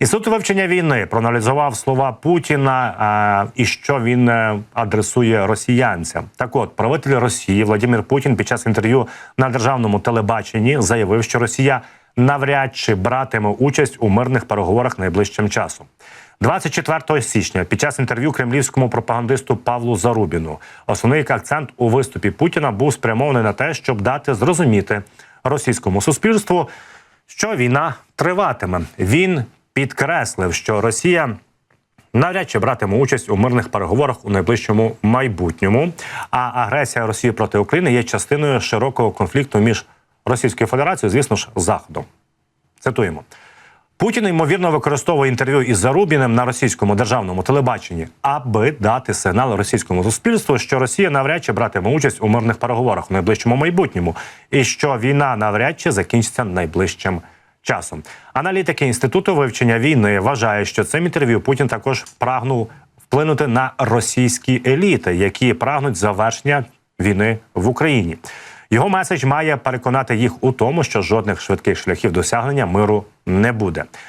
Інститут вивчення війни проаналізував слова Путіна е, і що він е, адресує росіянцям. Так, от правитель Росії Владимир Путін під час інтерв'ю на державному телебаченні заявив, що Росія навряд чи братиме участь у мирних переговорах найближчим часом. 24 січня під час інтерв'ю кремлівському пропагандисту Павлу Зарубіну основний акцент у виступі Путіна був спрямований на те, щоб дати зрозуміти російському суспільству, що війна триватиме. Він підкреслив, що Росія навряд чи братиме участь у мирних переговорах у найближчому майбутньому. А агресія Росії проти України є частиною широкого конфлікту між Російською Федерацією, звісно ж, Заходом. Цитуємо. Путін ймовірно використовує інтерв'ю із Зарубіним на російському державному телебаченні, аби дати сигнал російському суспільству, що Росія навряд чи братиме участь у мирних переговорах у найближчому майбутньому, і що війна навряд чи закінчиться найближчим часом. Аналітики інституту вивчення війни вважають, що цим інтерв'ю Путін також прагнув вплинути на російські еліти, які прагнуть завершення війни в Україні. Його меседж має переконати їх у тому, що жодних швидких шляхів досягнення миру не буде.